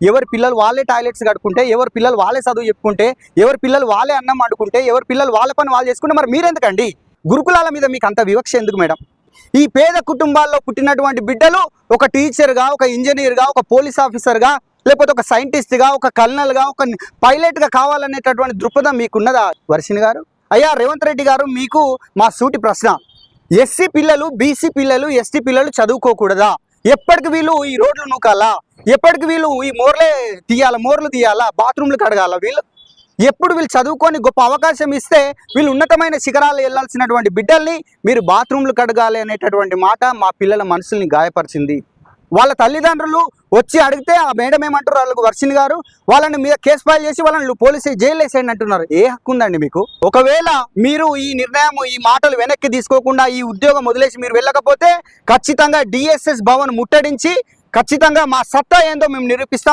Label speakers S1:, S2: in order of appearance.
S1: ఎవరి పిల్లలు వాళ్ళే టాయిలెట్స్ కడుకుంటే ఎవరి పిల్లలు వాళ్ళే చదువు చెప్పుకుంటే ఎవరి పిల్లలు వాళ్ళే అన్నం అడుకుంటే ఎవరి పిల్లలు వాళ్ళ పని వాళ్ళు చేసుకుంటే మరి మీరెందుకండి? గురుకులాల మీద మీకు అంత వివక్ష ఎందుకు మేడం? ఈ పేద కుటుంబాల్లో పుట్టినటువంటి బిడ్డలు ఒక టీచర్గా ఒక ఇంజనీర్గా ఒక పోలీస్ ఆఫీసర్గా లేకపోతే ఒక సైంటిస్ట్గా ఒక కల్నల్గా ఒక పైలట్గా కావాలనేటటువంటి దృక్పథం మీకున్నదా వర్షిణి గారు? అయ్యా రేవంత్ రెడ్డి గారు మీకు మా సూటి ప్రశ్న. ఎస్సీ పిల్లలు బీసీ పిల్లలు ఎస్టీ పిల్లలు చదువుకోకూడదా? ఎప్పటికి వీళ్ళు ఈ రోడ్లు నూకాలా? ఎప్పటికి వీళ్ళు ఈ మోర్లే తీయాల మోర్లు తీయాలా బాత్రూమ్లు కడగాల వీళ్ళు? ఎప్పుడు వీళ్ళు చదువుకొని గొప్ప అవకాశం ఇస్తే వీళ్ళు ఉన్నతమైన శిఖరాలు వెళ్ళాల్సినటువంటి బిడ్డల్ని మీరు బాత్రూమ్లు కడగాలి అనేటటువంటి మాట మా పిల్లల మనసుల్ని గాయపరిచింది. వాళ్ళ తల్లిదండ్రులు వచ్చి అడిగితే ఆ మేడం ఏమంటారు? వాళ్ళకు వర్షిణి గారు వాళ్ళని మీద కేసు ఫైల్ చేసి వాళ్ళని పోలీస్ జైలు వేసేయండి అంటున్నారు. ఏ హక్కు ఉందండి మీకు? ఒకవేళ మీరు ఈ నిర్ణయం ఈ మాటలు వెనక్కి తీసుకోకుండా ఈ ఉద్యోగం వదిలేసి మీరు వెళ్ళకపోతే ఖచ్చితంగా డిఎస్ఎస్ భవన్ ముట్టడించి ఖచ్చితంగా మా సత్తా ఏందో మేము నిరూపిస్తాం.